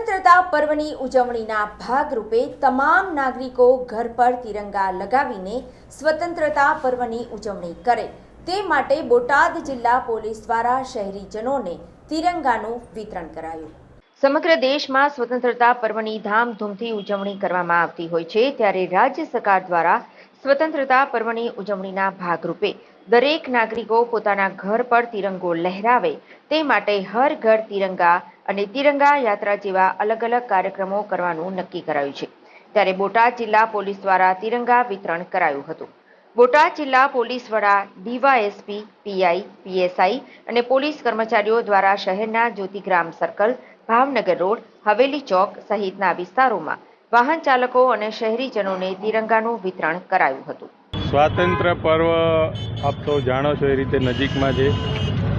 પર્વની ઉજવણીના ભાગરૂપે તમામ નાગરિકો ઘર પર તિરંગા લગાવીને સ્વતંત્રતા પર્વની ઉજવણી કરે. તે માટે બોટાદ જિલ્લા પોલીસ દ્વારા શહેરીજનોને તિરંગાનું વિતરણ કરાયું. સમગ્ર દેશમાં સ્વતંત્રતા પર્વની ધામધૂમથી ઉજવણી કરવામાં આવતી હોય છે, ત્યારે રાજ્ય સરકાર દ્વારા સ્વતંત્રતા પર્વની ઉજવણીના ભાગરૂપે દરેક નાગરિકો પોતાના ઘર પર તિરંગો લહેરાવે, તે માટે હર ઘર તિરંગા અને તિરંગા યાત્રા જેવા અલગ અલગ કાર્યક્રમો કરવાનું નક્કી કરાયું છે. ત્યારે બોટાદ જિલ્લા પોલીસ દ્વારા તિરંગા વિતરણ કરાયું હતું. બોટાદ જિલ્લા પોલીસ વડા ડીવાયએસપી, પીઆઈ, પીએસઆઈ અને પોલીસ કર્મચારીઓ દ્વારા શહેરના જ્યોતિગ્રામ સર્કલ, ભાવનગર રોડ, હવેલી ચોક સહિતના વિસ્તારોમાં વાહન ચાલકો અને શહેરીજનોને તિરંગાનું વિતરણ કરાયું હતું. સ્વાતંત્ર્ય પર્વ આપ સૌ જાણો છો એ રીતે નજીકમાં છે.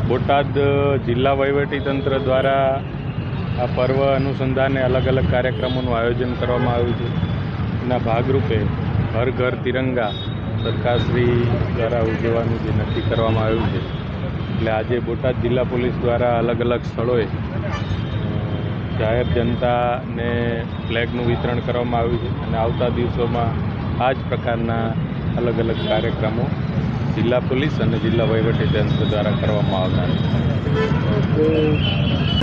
બોટાદ જિલ્લા વહીવટીતંત્ર દ્વારા આ પર્વ અનુસંધાને અલગ અલગ કાર્યક્રમોનું આયોજન કરવામાં આવ્યું છે. એના ભાગરૂપે હર ઘર તિરંગા સરકારશ્રી દ્વારા ઉજવવાનું જે નક્કી કરવામાં આવ્યું છે. એટલે આજે બોટાદ જિલ્લા પોલીસ દ્વારા અલગ અલગ સ્થળોએ જાહેર જનતાને ફ્લેગનું વિતરણ કરવામાં આવ્યું છે અને આવતા દિવસોમાં આ જ પ્રકારના અલગ અલગ કાર્યક્રમો જિલ્લા પોલીસ અને જિલ્લા વહીવટીતંત્ર દ્વારા કરવામાં આવનાર છે.